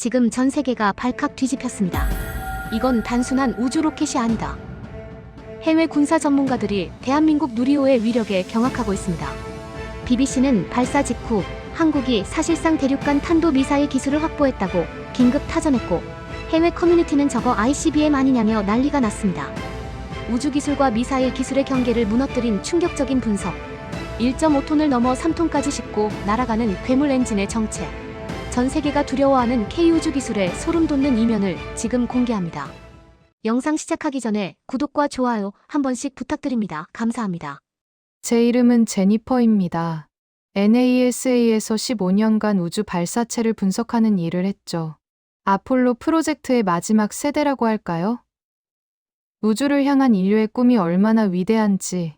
지금 전 세계가 발칵 뒤집혔습니다. 이건 단순한 우주 로켓이 아니다. 해외 군사 전문가들이 대한민국 누리호의 위력에 경악하고 있습니다. BBC는 발사 직후 한국이 사실상 대륙간 탄도 미사일 기술을 확보했다고 긴급 타전했고 해외 커뮤니티는 저거 ICBM 아니냐며 난리가 났습니다. 우주 기술과 미사일 기술의 경계를 무너뜨린 충격적인 분석. 1.5톤을 넘어 3톤까지 싣고 날아가는 괴물 엔진의 정체. 전 세계가 두려워하는 K우주 기술의 소름 돋는 이면을 지금 공개합니다. 영상 시작하기 전에 구독과 좋아요 한 번씩 부탁드립니다. 감사합니다. 제 이름은 제니퍼입니다. NASA에서 15년간 우주 발사체를 분석하는 일을 했죠. 아폴로 프로젝트의 마지막 세대라고 할까요? 우주를 향한 인류의 꿈이 얼마나 위대한지,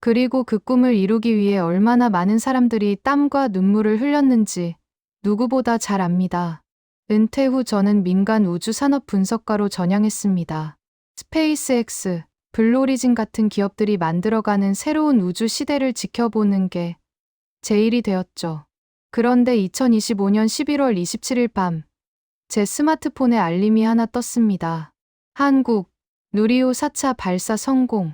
그리고 그 꿈을 이루기 위해 얼마나 많은 사람들이 땀과 눈물을 흘렸는지 누구보다 잘 압니다. 은퇴 후 저는 민간 우주 산업 분석가로 전향했습니다. 스페이스X, 블루오리진 같은 기업들이 만들어가는 새로운 우주 시대를 지켜보는 게 제 일이 되었죠. 그런데 2025년 11월 27일 밤, 제 스마트폰에 알림이 하나 떴습니다. 한국, 누리호 4차 발사 성공.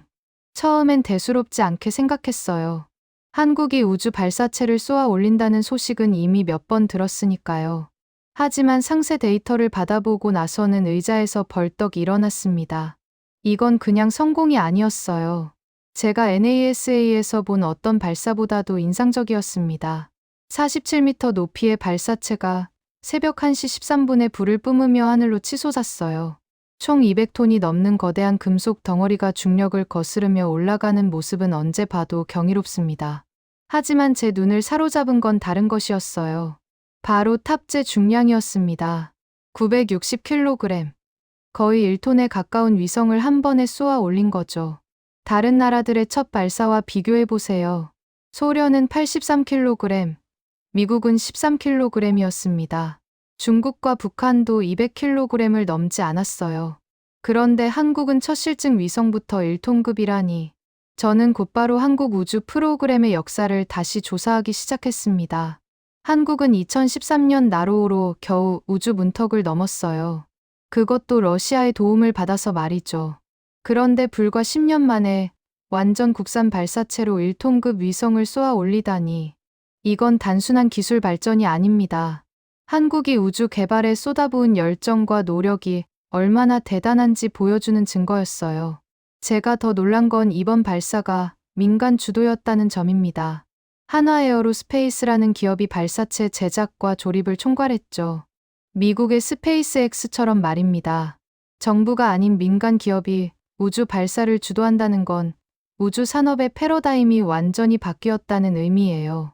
처음엔 대수롭지 않게 생각했어요. 한국이 우주 발사체를 쏘아 올린다는 소식은 이미 몇 번 들었으니까요. 하지만 상세 데이터를 받아보고 나서는 의자에서 벌떡 일어났습니다. 이건 그냥 성공이 아니었어요. 제가 NASA에서 본 어떤 발사보다도 인상적이었습니다. 47m 높이의 발사체가 새벽 1시 13분에 불을 뿜으며 하늘로 치솟았어요. 총 200톤이 넘는 거대한 금속 덩어리가 중력을 거스르며 올라가는 모습은 언제 봐도 경이롭습니다. 하지만 제 눈을 사로잡은 건 다른 것이었어요. 바로 탑재 중량이었습니다. 960kg. 거의 1톤에 가까운 위성을 한 번에 쏘아 올린 거죠. 다른 나라들의 첫 발사와 비교해 보세요. 소련은 83kg, 미국은 13kg이었습니다. 중국과 북한도 200kg을 넘지 않았어요. 그런데 한국은 첫 실증 위성부터 1톤급이라니. 저는 곧바로 한국 우주 프로그램의 역사를 다시 조사하기 시작했습니다. 한국은 2013년 나로호로 겨우 우주 문턱을 넘었어요. 그것도 러시아의 도움을 받아서 말이죠. 그런데 불과 10년 만에 완전 국산 발사체로 1톤급 위성을 쏘아 올리다니. 이건 단순한 기술 발전이 아닙니다. 한국이 우주 개발에 쏟아부은 열정과 노력이 얼마나 대단한지 보여주는 증거였어요. 제가 더 놀란 건 이번 발사가 민간 주도였다는 점입니다. 한화에어로 스페이스라는 기업이 발사체 제작과 조립을 총괄했죠. 미국의 스페이스X처럼 말입니다. 정부가 아닌 민간 기업이 우주 발사를 주도한다는 건 우주 산업의 패러다임이 완전히 바뀌었다는 의미예요.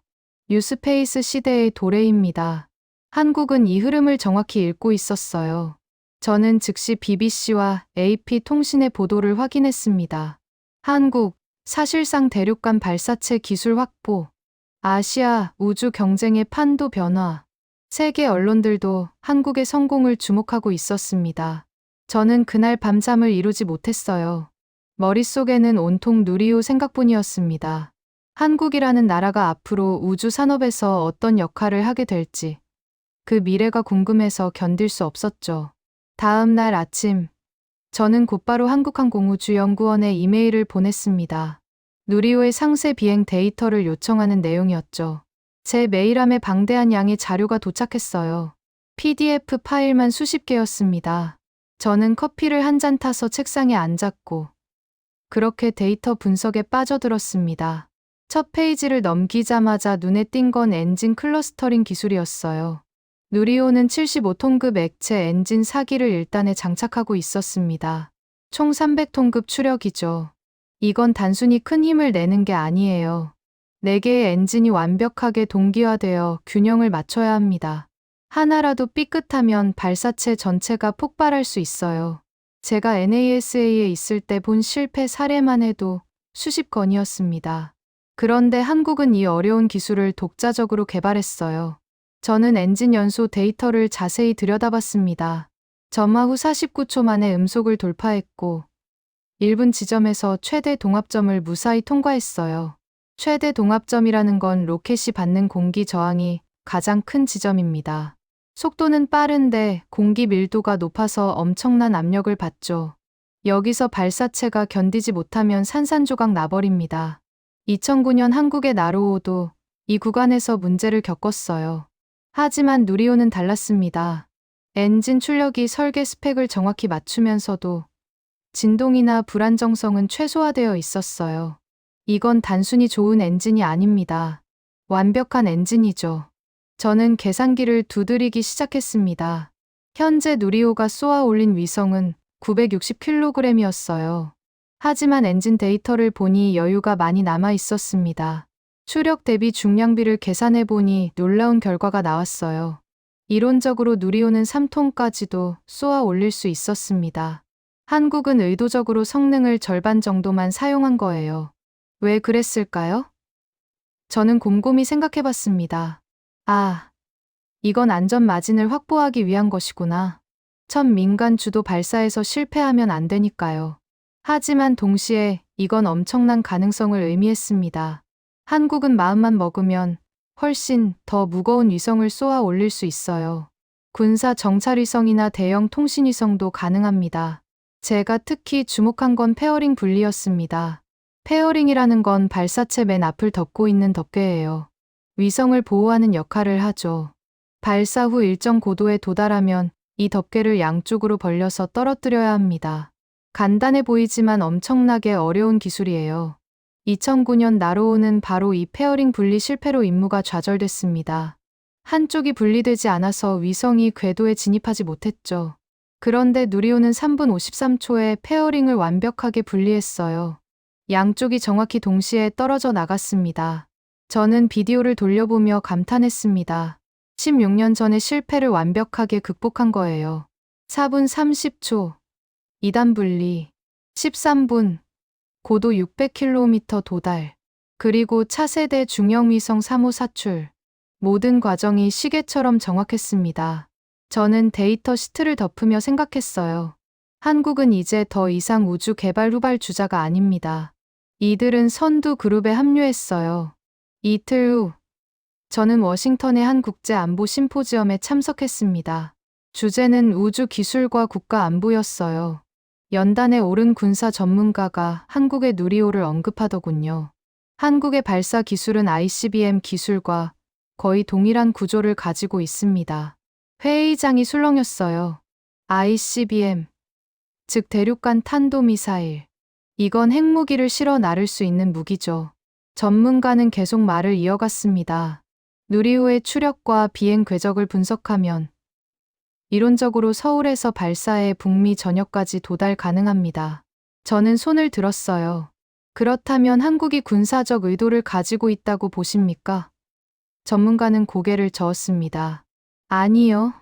뉴스페이스 시대의 도래입니다. 한국은 이 흐름을 정확히 읽고 있었어요. 저는 즉시 BBC와 AP 통신의 보도를 확인했습니다. 한국, 사실상 대륙간 발사체 기술 확보, 아시아 우주 경쟁의 판도 변화, 세계 언론들도 한국의 성공을 주목하고 있었습니다. 저는 그날 밤잠을 이루지 못했어요. 머릿속에는 온통 누리호 생각뿐이었습니다. 한국이라는 나라가 앞으로 우주 산업에서 어떤 역할을 하게 될지, 그 미래가 궁금해서 견딜 수 없었죠. 다음 날 아침, 저는 곧바로 한국항공우주연구원에 이메일을 보냈습니다. 누리호의 상세 비행 데이터를 요청하는 내용이었죠. 제 메일함에 방대한 양의 자료가 도착했어요. PDF 파일만 수십 개였습니다. 저는 커피를 한 잔 타서 책상에 앉았고, 그렇게 데이터 분석에 빠져들었습니다. 첫 페이지를 넘기자마자 눈에 띈 건 엔진 클러스터링 기술이었어요. 누리호는 75톤급 액체 엔진 4기를 일단에 장착하고 있었습니다. 총 300톤급 추력이죠. 이건 단순히 큰 힘을 내는 게 아니에요. 4개의 엔진이 완벽하게 동기화되어 균형을 맞춰야 합니다. 하나라도 삐끗하면 발사체 전체가 폭발할 수 있어요. 제가 NASA에 있을 때 본 실패 사례만 해도 수십 건이었습니다. 그런데 한국은 이 어려운 기술을 독자적으로 개발했어요. 저는 엔진 연소 데이터를 자세히 들여다봤습니다. 점화 후 49초 만에 음속을 돌파했고, 1분 지점에서 최대 동압점을 무사히 통과했어요. 최대 동압점이라는 건 로켓이 받는 공기 저항이 가장 큰 지점입니다. 속도는 빠른데 공기 밀도가 높아서 엄청난 압력을 받죠. 여기서 발사체가 견디지 못하면 산산조각 나버립니다. 2009년 한국의 나로호도 이 구간에서 문제를 겪었어요. 하지만 누리호는 달랐습니다. 엔진 출력이 설계 스펙을 정확히 맞추면서도 진동이나 불안정성은 최소화되어 있었어요. 이건 단순히 좋은 엔진이 아닙니다. 완벽한 엔진이죠. 저는 계산기를 두드리기 시작했습니다. 현재 누리호가 쏘아 올린 위성은 960kg이었어요. 하지만 엔진 데이터를 보니 여유가 많이 남아 있었습니다. 추력 대비 중량비를 계산해 보니 놀라운 결과가 나왔어요. 이론적으로 누리호는 3톤까지도 쏘아 올릴 수 있었습니다. 한국은 의도적으로 성능을 절반 정도만 사용한 거예요. 왜 그랬을까요? 저는 곰곰이 생각해 봤습니다. 아, 이건 안전 마진을 확보하기 위한 것이구나. 첫 민간 주도 발사에서 실패하면 안 되니까요. 하지만 동시에 이건 엄청난 가능성을 의미했습니다. 한국은 마음만 먹으면 훨씬 더 무거운 위성을 쏘아 올릴 수 있어요. 군사 정찰 위성이나 대형 통신 위성도 가능합니다. 제가 특히 주목한 건 페어링 분리였습니다. 페어링이라는 건 발사체 맨 앞을 덮고 있는 덮개예요. 위성을 보호하는 역할을 하죠. 발사 후 일정 고도에 도달하면 이 덮개를 양쪽으로 벌려서 떨어뜨려야 합니다. 간단해 보이지만 엄청나게 어려운 기술이에요. 2009년 나로우는 바로 이 페어링 분리 실패로 임무가 좌절됐습니다. 한쪽이 분리되지 않아서 위성이 궤도에 진입하지 못했죠. 그런데 누리호는 3분 53초에 페어링을 완벽하게 분리했어요. 양쪽이 정확히 동시에 떨어져 나갔습니다. 저는 비디오를 돌려보며 감탄했습니다. 16년 전에 실패를 완벽하게 극복한 거예요. 4분 30초. 2단 분리. 13분. 고도 600km 도달. 그리고 차세대 중형위성 3호 사출. 모든 과정이 시계처럼 정확했습니다. 저는 데이터 시트를 덮으며 생각했어요. 한국은 이제 더 이상 우주 개발 후발 주자가 아닙니다. 이들은 선두 그룹에 합류했어요. 이틀 후, 저는 워싱턴의 한 국제 안보 심포지엄에 참석했습니다. 주제는 우주 기술과 국가 안보였어요. 연단에 오른 군사 전문가가 한국의 누리호를 언급하더군요. 한국의 발사 기술은 ICBM 기술과 거의 동일한 구조를 가지고 있습니다. 회의장이 술렁였어요. ICBM, 즉 대륙간 탄도미사일. 이건 핵무기를 실어 나를 수 있는 무기죠. 전문가는 계속 말을 이어갔습니다. 누리호의 추력과 비행 궤적을 분석하면 이론적으로 서울에서 발사해 북미 전역까지 도달 가능합니다. 저는 손을 들었어요. 그렇다면 한국이 군사적 의도를 가지고 있다고 보십니까? 전문가는 고개를 저었습니다. 아니요.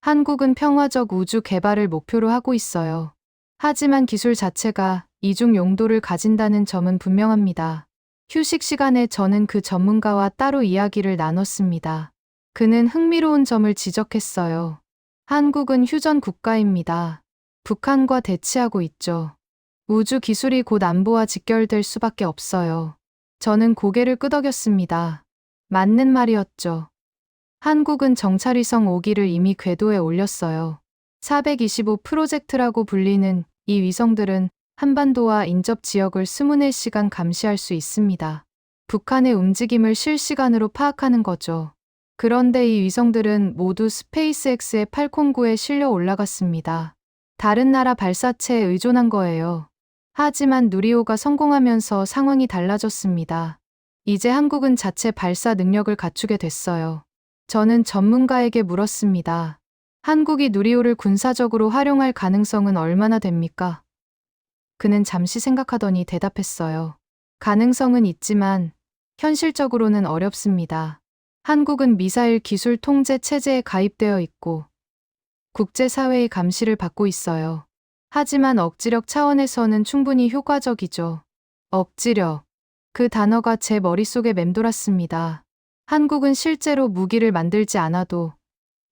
한국은 평화적 우주 개발을 목표로 하고 있어요. 하지만 기술 자체가 이중 용도를 가진다는 점은 분명합니다. 휴식 시간에 저는 그 전문가와 따로 이야기를 나눴습니다. 그는 흥미로운 점을 지적했어요. 한국은 휴전 국가입니다. 북한과 대치하고 있죠. 우주 기술이 곧 안보와 직결될 수밖에 없어요. 저는 고개를 끄덕였습니다. 맞는 말이었죠. 한국은 정찰위성 5기를 이미 궤도에 올렸어요. 425 프로젝트라고 불리는 이 위성들은 한반도와 인접 지역을 24시간 감시할 수 있습니다. 북한의 움직임을 실시간으로 파악하는 거죠. 그런데 이 위성들은 모두 스페이스X의 팔콘9에 실려 올라갔습니다. 다른 나라 발사체에 의존한 거예요. 하지만 누리호가 성공하면서 상황이 달라졌습니다. 이제 한국은 자체 발사 능력을 갖추게 됐어요. 저는 전문가에게 물었습니다. 한국이 누리호를 군사적으로 활용할 가능성은 얼마나 됩니까? 그는 잠시 생각하더니 대답했어요. 가능성은 있지만 현실적으로는 어렵습니다. 한국은 미사일 기술 통제 체제에 가입되어 있고 국제사회의 감시를 받고 있어요. 하지만 억지력 차원에서는 충분히 효과적이죠. 억지력. 그 단어가 제 머릿속에 맴돌았습니다. 한국은 실제로 무기를 만들지 않아도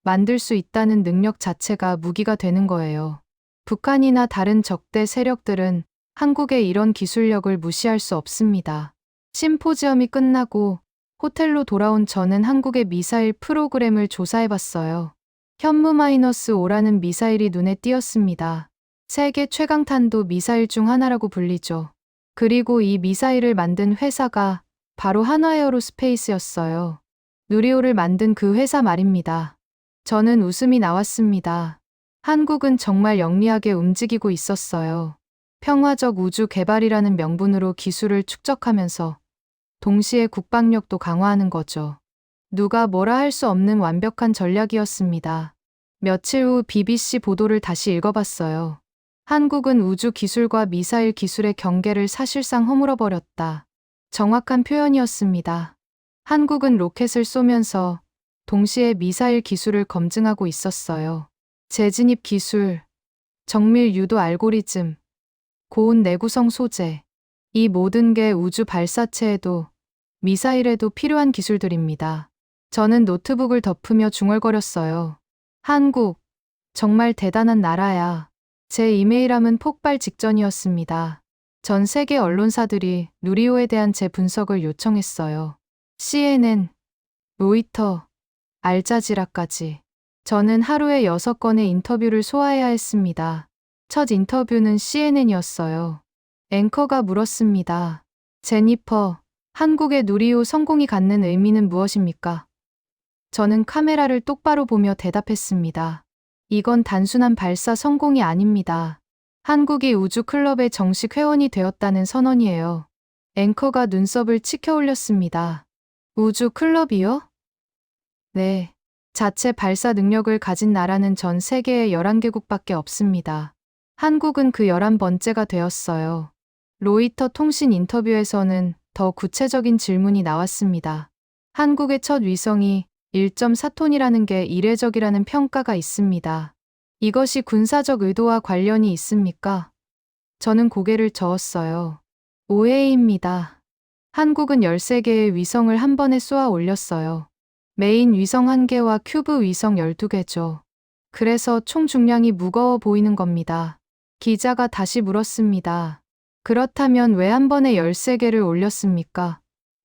만들 수 있다는 능력 자체가 무기가 되는 거예요. 북한이나 다른 적대 세력들은 한국의 이런 기술력을 무시할 수 없습니다. 심포지엄이 끝나고 호텔로 돌아온 저는 한국의 미사일 프로그램을 조사해 봤어요. 현무-5라는 미사일이 눈에 띄었습니다. 세계 최강탄도 미사일 중 하나라고 불리죠. 그리고 이 미사일을 만든 회사가 바로 한화에어로스페이스였어요. 누리호를 만든 그 회사 말입니다. 저는 웃음이 나왔습니다. 한국은 정말 영리하게 움직이고 있었어요. 평화적 우주 개발이라는 명분으로 기술을 축적하면서 동시에 국방력도 강화하는 거죠. 누가 뭐라 할 수 없는 완벽한 전략이었습니다. 며칠 후 BBC 보도를 다시 읽어봤어요. 한국은 우주 기술과 미사일 기술의 경계를 사실상 허물어버렸다. 정확한 표현이었습니다. 한국은 로켓을 쏘면서 동시에 미사일 기술을 검증하고 있었어요. 재진입 기술, 정밀 유도 알고리즘, 고온 내구성 소재. 이 모든 게 우주 발사체에도 미사일에도 필요한 기술들입니다. 저는 노트북을 덮으며 중얼거렸어요. 한국, 정말 대단한 나라야. 제 이메일함은 폭발 직전이었습니다. 전 세계 언론사들이 누리호에 대한 제 분석을 요청했어요. CNN, 로이터, 알자지라까지. 저는 하루에 6건의 인터뷰를 소화해야 했습니다. 첫 인터뷰는 CNN이었어요. 앵커가 물었습니다. 제니퍼, 한국의 누리호 성공이 갖는 의미는 무엇입니까? 저는 카메라를 똑바로 보며 대답했습니다. 이건 단순한 발사 성공이 아닙니다. 한국이 우주 클럽의 정식 회원이 되었다는 선언이에요. 앵커가 눈썹을 치켜 올렸습니다. 우주 클럽이요? 네. 자체 발사 능력을 가진 나라는 전 세계에 11개국밖에 없습니다. 한국은 그 11번째가 되었어요. 로이터 통신 인터뷰에서는 더 구체적인 질문이 나왔습니다. 한국의 첫 위성이 1.4톤이라는 게 이례적이라는 평가가 있습니다. 이것이 군사적 의도와 관련이 있습니까? 저는 고개를 저었어요. 오해입니다. 한국은 13개의 위성을 한 번에 쏘아 올렸어요. 메인 위성 1개와 큐브 위성 12개죠. 그래서 총 중량이 무거워 보이는 겁니다. 기자가 다시 물었습니다. 그렇다면 왜 한 번에 13개를 올렸습니까?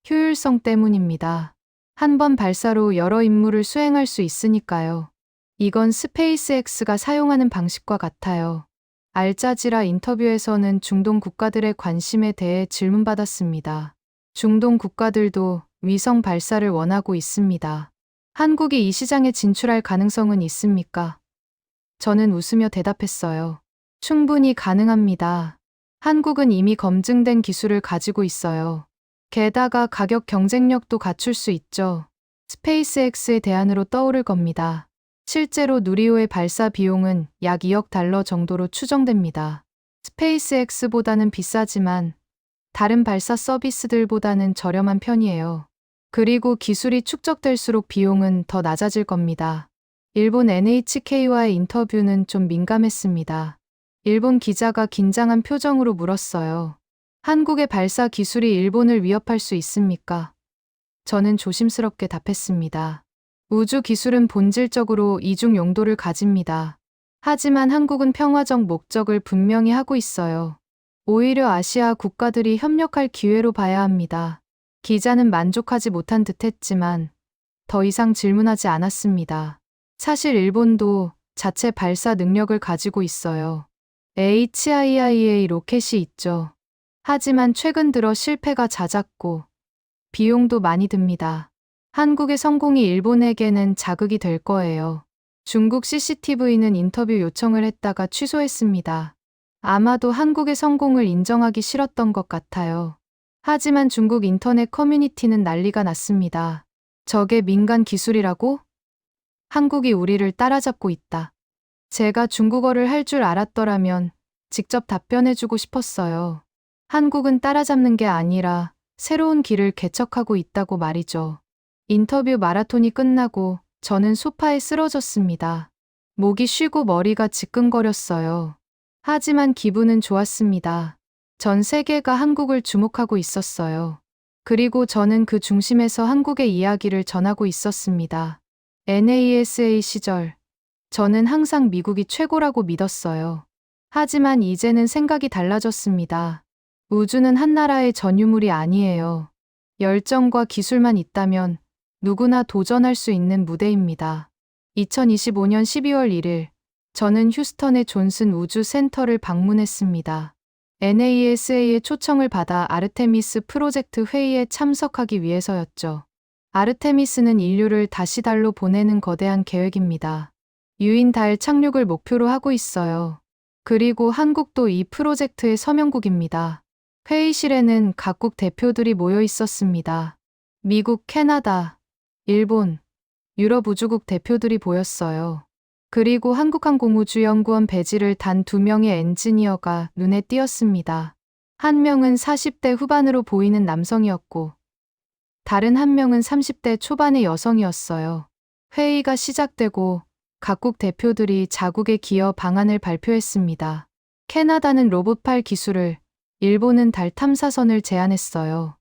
효율성 때문입니다. 한 번 발사로 여러 임무를 수행할 수 있으니까요. 이건 스페이스X가 사용하는 방식과 같아요. 알자지라 인터뷰에서는 중동 국가들의 관심에 대해 질문받았습니다. 중동 국가들도 위성 발사를 원하고 있습니다. 한국이 이 시장에 진출할 가능성은 있습니까? 저는 웃으며 대답했어요. 충분히 가능합니다. 한국은 이미 검증된 기술을 가지고 있어요. 게다가 가격 경쟁력도 갖출 수 있죠. 스페이스X의 대안으로 떠오를 겁니다. 실제로 누리호의 발사 비용은 약 2억 달러 정도로 추정됩니다. 스페이스X보다는 비싸지만 다른 발사 서비스들보다는 저렴한 편이에요. 그리고 기술이 축적될수록 비용은 더 낮아질 겁니다. 일본 NHK와의 인터뷰는 좀 민감했습니다. 일본 기자가 긴장한 표정으로 물었어요. 한국의 발사 기술이 일본을 위협할 수 있습니까? 저는 조심스럽게 답했습니다. 우주 기술은 본질적으로 이중 용도를 가집니다. 하지만 한국은 평화적 목적을 분명히 하고 있어요. 오히려 아시아 국가들이 협력할 기회로 봐야 합니다. 기자는 만족하지 못한 듯 했지만 더 이상 질문하지 않았습니다. 사실 일본도 자체 발사 능력을 가지고 있어요. HIIA 로켓이 있죠. 하지만 최근 들어 실패가 잦았고 비용도 많이 듭니다. 한국의 성공이 일본에게는 자극이 될 거예요. 중국 CCTV는 인터뷰 요청을 했다가 취소했습니다. 아마도 한국의 성공을 인정하기 싫었던 것 같아요. 하지만 중국 인터넷 커뮤니티는 난리가 났습니다. 저게 민간 기술이라고? 한국이 우리를 따라잡고 있다. 제가 중국어를 할 줄 알았더라면 직접 답변해주고 싶었어요. 한국은 따라잡는 게 아니라 새로운 길을 개척하고 있다고 말이죠. 인터뷰 마라톤이 끝나고 저는 소파에 쓰러졌습니다. 목이 쉬고 머리가 지끈거렸어요. 하지만 기분은 좋았습니다. 전 세계가 한국을 주목하고 있었어요. 그리고 저는 그 중심에서 한국의 이야기를 전하고 있었습니다. NASA 시절, 저는 항상 미국이 최고라고 믿었어요. 하지만 이제는 생각이 달라졌습니다. 우주는 한 나라의 전유물이 아니에요. 열정과 기술만 있다면 누구나 도전할 수 있는 무대입니다. 2025년 12월 1일, 저는 휴스턴의 존슨 우주 센터를 방문했습니다. NASA의 초청을 받아 아르테미스 프로젝트 회의에 참석하기 위해서였죠. 아르테미스는 인류를 다시 달로 보내는 거대한 계획입니다. 유인 달 착륙을 목표로 하고 있어요. 그리고 한국도 이 프로젝트의 서명국입니다. 회의실에는 각국 대표들이 모여 있었습니다. 미국, 캐나다, 일본, 유럽 우주국 대표들이 보였어요. 그리고 한국항공우주연구원 배지를 단 두 명의 엔지니어가 눈에 띄었습니다. 한 명은 40대 후반으로 보이는 남성이었고, 다른 한 명은 30대 초반의 여성이었어요. 회의가 시작되고 각국 대표들이 자국의 기여 방안을 발표했습니다. 캐나다는 로봇팔 기술을, 일본은 달 탐사선을 제안했어요.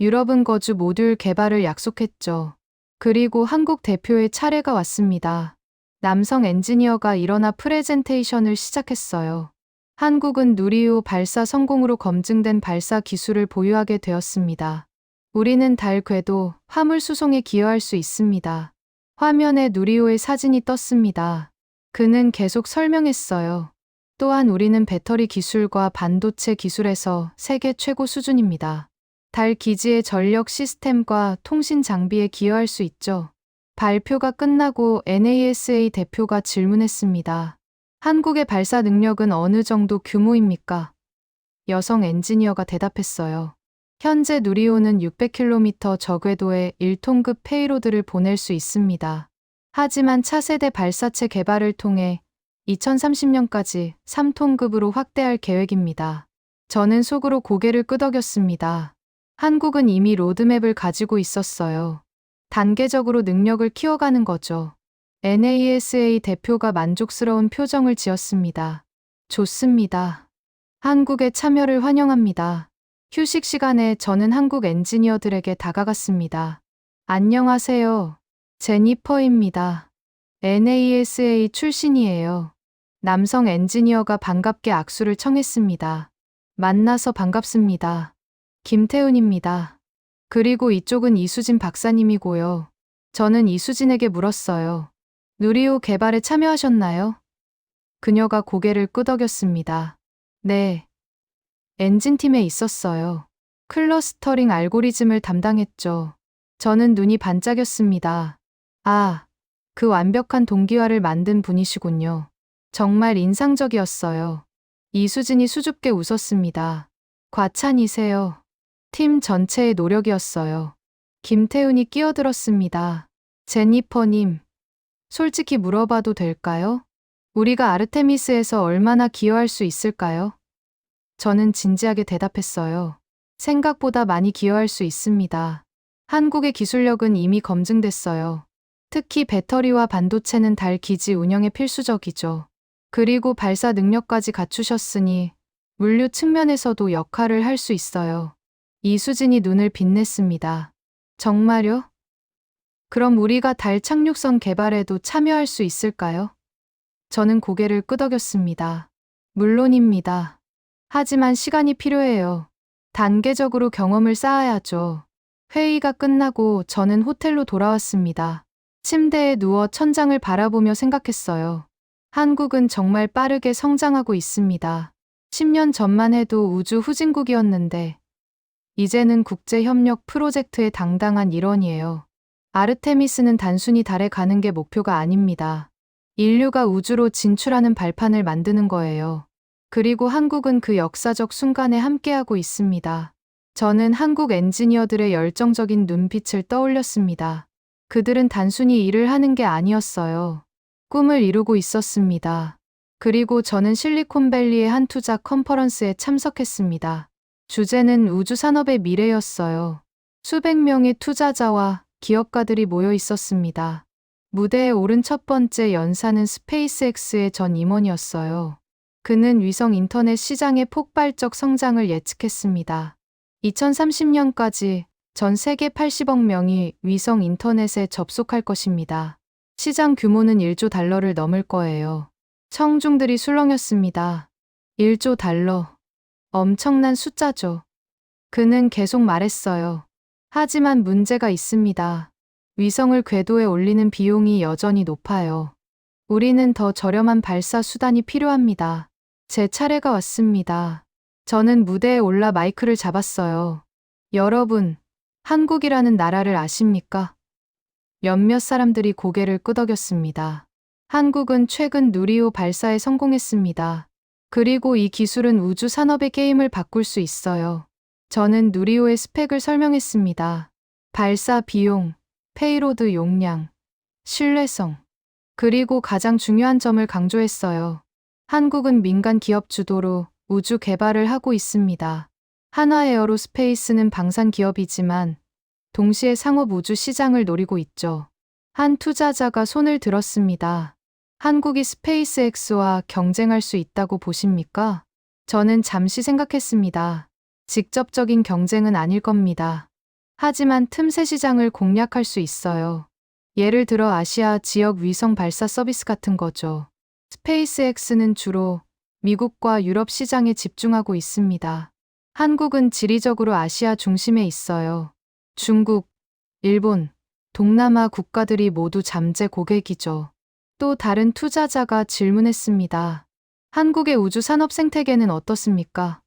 유럽은 거주 모듈 개발을 약속했죠. 그리고 한국 대표의 차례가 왔습니다. 남성 엔지니어가 일어나 프레젠테이션을 시작했어요. 한국은 누리호 발사 성공으로 검증된 발사 기술을 보유하게 되었습니다. 우리는 달 궤도, 화물 수송에 기여할 수 있습니다. 화면에 누리호의 사진이 떴습니다. 그는 계속 설명했어요. 또한 우리는 배터리 기술과 반도체 기술에서 세계 최고 수준입니다. 달 기지의 전력 시스템과 통신 장비에 기여할 수 있죠. 발표가 끝나고 NASA 대표가 질문했습니다. 한국의 발사 능력은 어느 정도 규모입니까? 여성 엔지니어가 대답했어요. 현재 누리호는 600km 저궤도에 1톤급 페이로드를 보낼 수 있습니다. 하지만 차세대 발사체 개발을 통해 2030년까지 3톤급으로 확대할 계획입니다. 저는 속으로 고개를 끄덕였습니다. 한국은 이미 로드맵을 가지고 있었어요. 단계적으로 능력을 키워가는 거죠. NASA 대표가 만족스러운 표정을 지었습니다. 좋습니다. 한국의 참여를 환영합니다. 휴식 시간에 저는 한국 엔지니어들에게 다가갔습니다. 안녕하세요. 제니퍼입니다. NASA 출신이에요. 남성 엔지니어가 반갑게 악수를 청했습니다. 만나서 반갑습니다. 김태훈입니다. 그리고 이쪽은 이수진 박사님이고요. 저는 이수진에게 물었어요. 누리호 개발에 참여하셨나요? 그녀가 고개를 끄덕였습니다. 네. 엔진팀에 있었어요. 클러스터링 알고리즘을 담당했죠. 저는 눈이 반짝였습니다. 아, 그 완벽한 동기화를 만든 분이시군요. 정말 인상적이었어요. 이수진이 수줍게 웃었습니다. 과찬이세요. 팀 전체의 노력이었어요. 김태훈이 끼어들었습니다. 제니퍼님, 솔직히 물어봐도 될까요? 우리가 아르테미스에서 얼마나 기여할 수 있을까요? 저는 진지하게 대답했어요. 생각보다 많이 기여할 수 있습니다. 한국의 기술력은 이미 검증됐어요. 특히 배터리와 반도체는 달 기지 운영에 필수적이죠. 그리고 발사 능력까지 갖추셨으니 물류 측면에서도 역할을 할 수 있어요. 이수진이 눈을 빛냈습니다. 정말요? 그럼 우리가 달 착륙선 개발에도 참여할 수 있을까요? 저는 고개를 끄덕였습니다. 물론입니다. 하지만 시간이 필요해요. 단계적으로 경험을 쌓아야죠. 회의가 끝나고 저는 호텔로 돌아왔습니다. 침대에 누워 천장을 바라보며 생각했어요. 한국은 정말 빠르게 성장하고 있습니다. 10년 전만 해도 우주 후진국이었는데, 이제는 국제협력 프로젝트의 당당한 일원이에요. 아르테미스는 단순히 달에 가는 게 목표가 아닙니다. 인류가 우주로 진출하는 발판을 만드는 거예요. 그리고 한국은 그 역사적 순간에 함께하고 있습니다. 저는 한국 엔지니어들의 열정적인 눈빛을 떠올렸습니다. 그들은 단순히 일을 하는 게 아니었어요. 꿈을 이루고 있었습니다. 그리고 저는 실리콘밸리의 한 투자 컨퍼런스에 참석했습니다. 주제는 우주산업의 미래였어요. 수백 명의 투자자와 기업가들이 모여 있었습니다. 무대에 오른 첫 번째 연사는 스페이스X의 전 임원이었어요. 그는 위성 인터넷 시장의 폭발적 성장을 예측했습니다. 2030년까지 전 세계 80억 명이 위성 인터넷에 접속할 것입니다. 시장 규모는 1조 달러를 넘을 거예요. 청중들이 술렁였습니다. 1조 달러. 엄청난 숫자죠. 그는 계속 말했어요. 하지만 문제가 있습니다. 위성을 궤도에 올리는 비용이 여전히 높아요. 우리는 더 저렴한 발사 수단이 필요합니다. 제 차례가 왔습니다. 저는 무대에 올라 마이크를 잡았어요. 여러분, 한국이라는 나라를 아십니까? 몇몇 사람들이 고개를 끄덕였습니다. 한국은 최근 누리호 발사에 성공했습니다. 그리고 이 기술은 우주 산업의 게임을 바꿀 수 있어요. 저는 누리호의 스펙을 설명했습니다. 발사 비용, 페이로드 용량, 신뢰성, 그리고 가장 중요한 점을 강조했어요. 한국은 민간 기업 주도로 우주 개발을 하고 있습니다. 한화에어로 스페이스는 방산 기업이지만 동시에 상업 우주 시장을 노리고 있죠. 한 투자자가 손을 들었습니다. 한국이 스페이스X와 경쟁할 수 있다고 보십니까? 저는 잠시 생각했습니다. 직접적인 경쟁은 아닐 겁니다. 하지만 틈새 시장을 공략할 수 있어요. 예를 들어 아시아 지역 위성 발사 서비스 같은 거죠. 스페이스X는 주로 미국과 유럽 시장에 집중하고 있습니다. 한국은 지리적으로 아시아 중심에 있어요. 중국, 일본, 동남아 국가들이 모두 잠재 고객이죠. 또 다른 투자자가 질문했습니다. 한국의 우주 산업 생태계는 어떻습니까?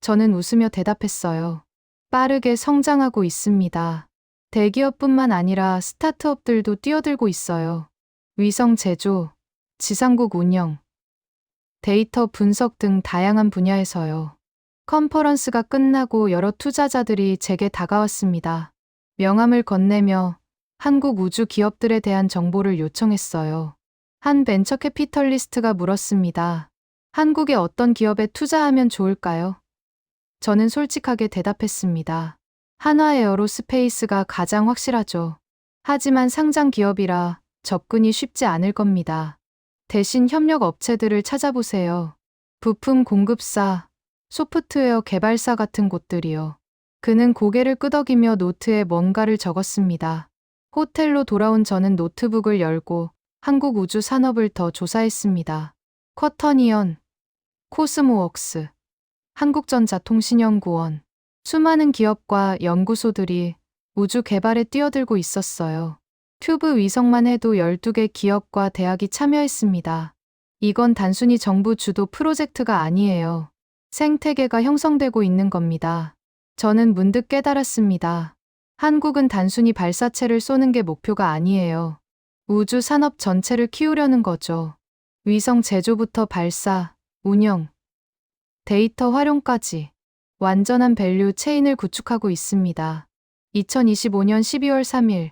저는 웃으며 대답했어요. 빠르게 성장하고 있습니다. 대기업뿐만 아니라 스타트업들도 뛰어들고 있어요. 위성 제조, 지상국 운영, 데이터 분석 등 다양한 분야에서요. 컨퍼런스가 끝나고 여러 투자자들이 제게 다가왔습니다. 명함을 건네며 한국 우주 기업들에 대한 정보를 요청했어요. 한 벤처 캐피털리스트가 물었습니다. 한국의 어떤 기업에 투자하면 좋을까요? 저는 솔직하게 대답했습니다. 한화 에어로스페이스가 가장 확실하죠. 하지만 상장 기업이라 접근이 쉽지 않을 겁니다. 대신 협력 업체들을 찾아보세요. 부품 공급사, 소프트웨어 개발사 같은 곳들이요. 그는 고개를 끄덕이며 노트에 뭔가를 적었습니다. 호텔로 돌아온 저는 노트북을 열고 한국 우주 산업을 더 조사했습니다. 쿼터니언, 코스모웍스, 한국전자통신연구원, 수많은 기업과 연구소들이 우주 개발에 뛰어들고 있었어요. 큐브 위성만 해도 12개 기업과 대학이 참여했습니다. 이건 단순히 정부 주도 프로젝트가 아니에요. 생태계가 형성되고 있는 겁니다. 저는 문득 깨달았습니다. 한국은 단순히 발사체를 쏘는 게 목표가 아니에요. 우주 산업 전체를 키우려는 거죠. 위성 제조부터 발사, 운영, 데이터 활용까지 완전한 밸류 체인을 구축하고 있습니다. 2025년 12월 3일,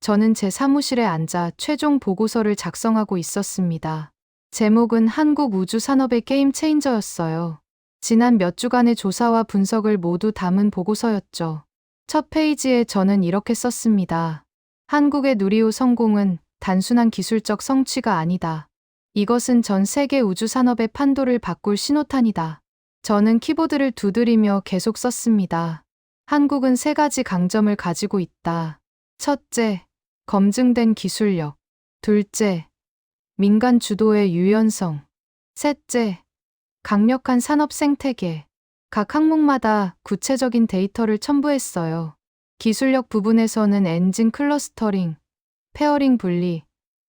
저는 제 사무실에 앉아 최종 보고서를 작성하고 있었습니다. 제목은 한국 우주 산업의 게임 체인저였어요. 지난 몇 주간의 조사와 분석을 모두 담은 보고서였죠. 첫 페이지에 저는 이렇게 썼습니다. 한국의 누리호 성공은 단순한 기술적 성취가 아니다. 이것은 전 세계 우주 산업의 판도를 바꿀 신호탄이다. 저는 키보드를 두드리며 계속 썼습니다. 한국은 세 가지 강점을 가지고 있다. 첫째, 검증된 기술력. 둘째, 민간 주도의 유연성. 셋째, 강력한 산업 생태계. 각 항목마다 구체적인 데이터를 첨부했어요. 기술력 부분에서는 엔진 클러스터링, 페어링 분리,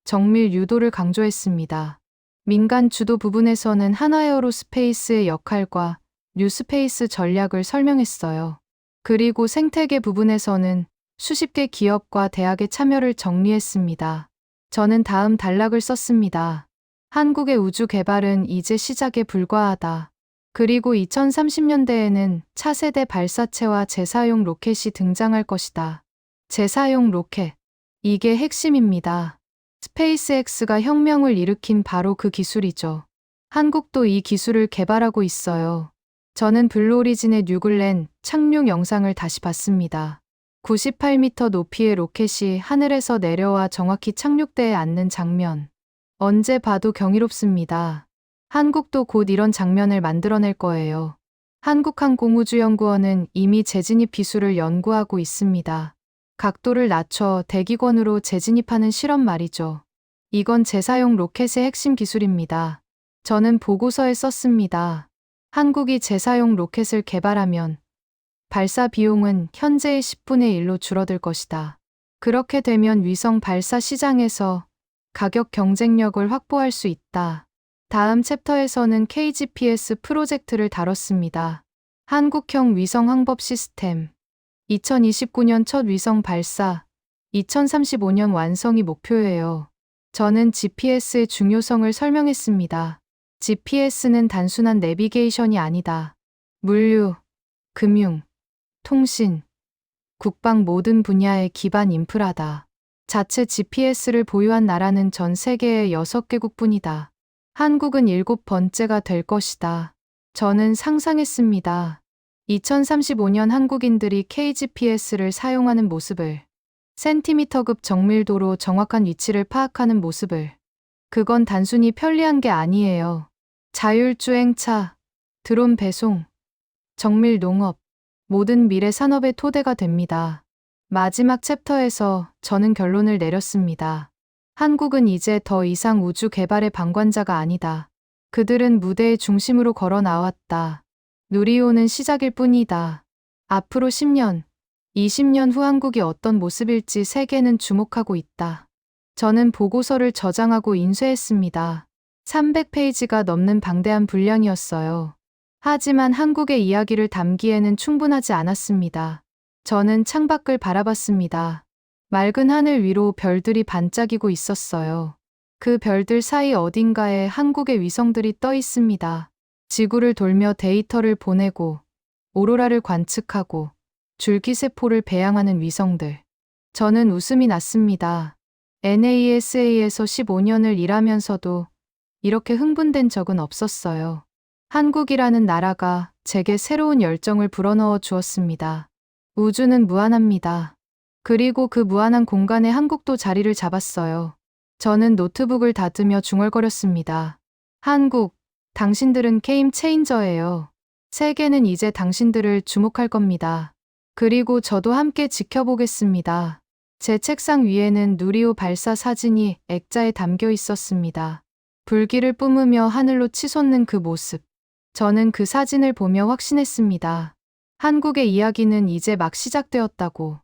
정밀 유도를 강조했습니다. 민간 주도 부분에서는 한화에어로스페이스의 역할과 뉴스페이스 전략을 설명했어요. 그리고 생태계 부분에서는 수십 개 기업과 대학의 참여를 정리했습니다. 저는 다음 단락을 썼습니다. 한국의 우주 개발은 이제 시작에 불과하다. 그리고 2030년대에는 차세대 발사체와 재사용 로켓이 등장할 것이다. 재사용 로켓. 이게 핵심입니다. 스페이스X가 혁명을 일으킨 바로 그 기술이죠. 한국도 이 기술을 개발하고 있어요. 저는 블루오리진의 뉴글렌 착륙 영상을 다시 봤습니다. 98m 높이의 로켓이 하늘에서 내려와 정확히 착륙대에 앉는 장면. 언제 봐도 경이롭습니다. 한국도 곧 이런 장면을 만들어낼 거예요. 한국항공우주연구원은 이미 재진입 기술을 연구하고 있습니다. 각도를 낮춰 대기권으로 재진입하는 실험 말이죠. 이건 재사용 로켓의 핵심 기술입니다. 저는 보고서에 썼습니다. 한국이 재사용 로켓을 개발하면 발사 비용은 현재의 10분의 1로 줄어들 것이다. 그렇게 되면 위성 발사 시장에서 가격 경쟁력을 확보할 수 있다. 다음 챕터에서는 KGPS 프로젝트를 다뤘습니다. 한국형 위성 항법 시스템. 2029년 첫 위성 발사, 2035년 완성이 목표예요. 저는 GPS의 중요성을 설명했습니다. GPS는 단순한 내비게이션이 아니다. 물류, 금융, 통신, 국방 모든 분야의 기반 인프라다. 자체 GPS를 보유한 나라는 전 세계의 6개국 뿐이다. 한국은 일곱 번째가 될 것이다. 저는 상상했습니다. 2035년 한국인들이 KGPS를 사용하는 모습을, 센티미터급 정밀도로 정확한 위치를 파악하는 모습을. 그건 단순히 편리한 게 아니에요. 자율주행차, 드론 배송, 정밀 농업, 모든 미래 산업의 토대가 됩니다. 마지막 챕터에서 저는 결론을 내렸습니다. 한국은 이제 더 이상 우주 개발의 방관자가 아니다. 그들은 무대의 중심으로 걸어 나왔다. 누리호는 시작일 뿐이다. 앞으로 10년, 20년 후 한국이 어떤 모습일지 세계는 주목하고 있다. 저는 보고서를 저장하고 인쇄했습니다. 300페이지가 넘는 방대한 분량이었어요. 하지만 한국의 이야기를 담기에는 충분하지 않았습니다. 저는 창밖을 바라봤습니다. 맑은 하늘 위로 별들이 반짝이고 있었어요. 그 별들 사이 어딘가에 한국의 위성들이 떠 있습니다. 지구를 돌며 데이터를 보내고, 오로라를 관측하고, 줄기세포를 배양하는 위성들. 저는 웃음이 났습니다. NASA에서 15년을 일하면서도 이렇게 흥분된 적은 없었어요. 한국이라는 나라가 제게 새로운 열정을 불어넣어 주었습니다. 우주는 무한합니다. 그리고 그 무한한 공간에 한국도 자리를 잡았어요. 저는 노트북을 닫으며 중얼거렸습니다. 한국, 당신들은 게임 체인저예요. 세계는 이제 당신들을 주목할 겁니다. 그리고 저도 함께 지켜보겠습니다. 제 책상 위에는 누리호 발사 사진이 액자에 담겨 있었습니다. 불길을 뿜으며 하늘로 치솟는 그 모습. 저는 그 사진을 보며 확신했습니다. 한국의 이야기는 이제 막 시작되었다고.